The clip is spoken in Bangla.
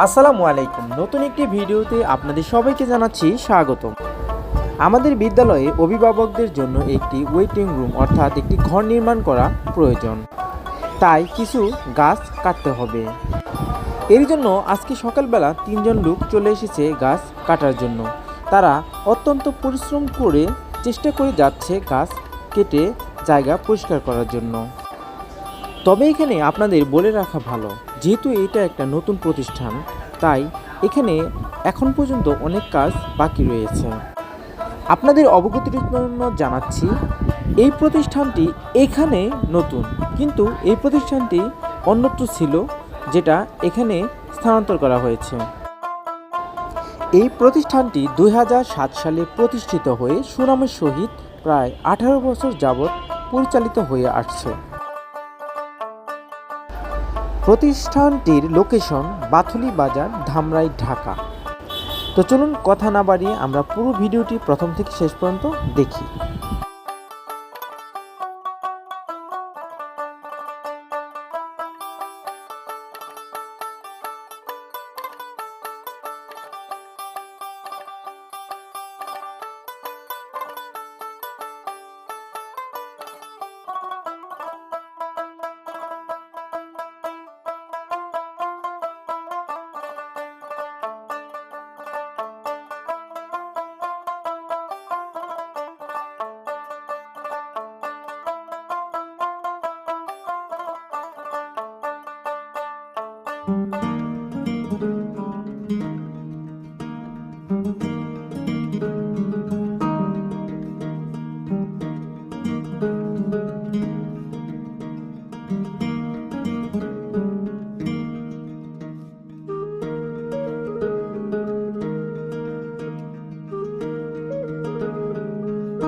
আসসালামু আলাইকুম। নতুন একটি ভিডিওতে আপনাদের সবাইকে জানাচ্ছি স্বাগতম। আমাদের বিদ্যালয়ে অভিভাবকদের জন্য একটি ওয়েটিং রুম অর্থাৎ একটি ঘর নির্মাণ করা প্রয়োজন। তাই কিছু গাছ কাটতে হবে। এর জন্য আজকে সকালবেলা তিনজন লোক চলে এসেছে গাছ কাটার জন্য। তারা অত্যন্ত পরিশ্রম করে চেষ্টা করে যাচ্ছে গাছ কেটে জায়গা পরিষ্কার করার জন্য। তবে এখানে আপনাদের বলে রাখা ভালো। যেহেতু এটা একটা নতুন প্রতিষ্ঠান, তাই এখানে এখন পর্যন্ত অনেক কাজ বাকি রয়েছে। আপনাদের অবগতির জন্য জানাচ্ছি, এই প্রতিষ্ঠানটি এখানে নতুন, কিন্তু এই প্রতিষ্ঠানটি অন্যত্র ছিল, যেটা এখানে স্থানান্তর করা হয়েছে। এই প্রতিষ্ঠানটি দু হাজার সাত সালে প্রতিষ্ঠিত হয়ে সুনামের সহিত প্রায় আঠারো বছর যাবৎ পরিচালিত হয়ে আসছে। প্রতিষ্ঠানটির লোকেশন বাথুলি বাজার, ধামরাই, ঢাকা। তো চলুন কথা না বাড়িয়ে আমরা পুরো ভিডিওটি প্রথম থেকে শেষ পর্যন্ত দেখি।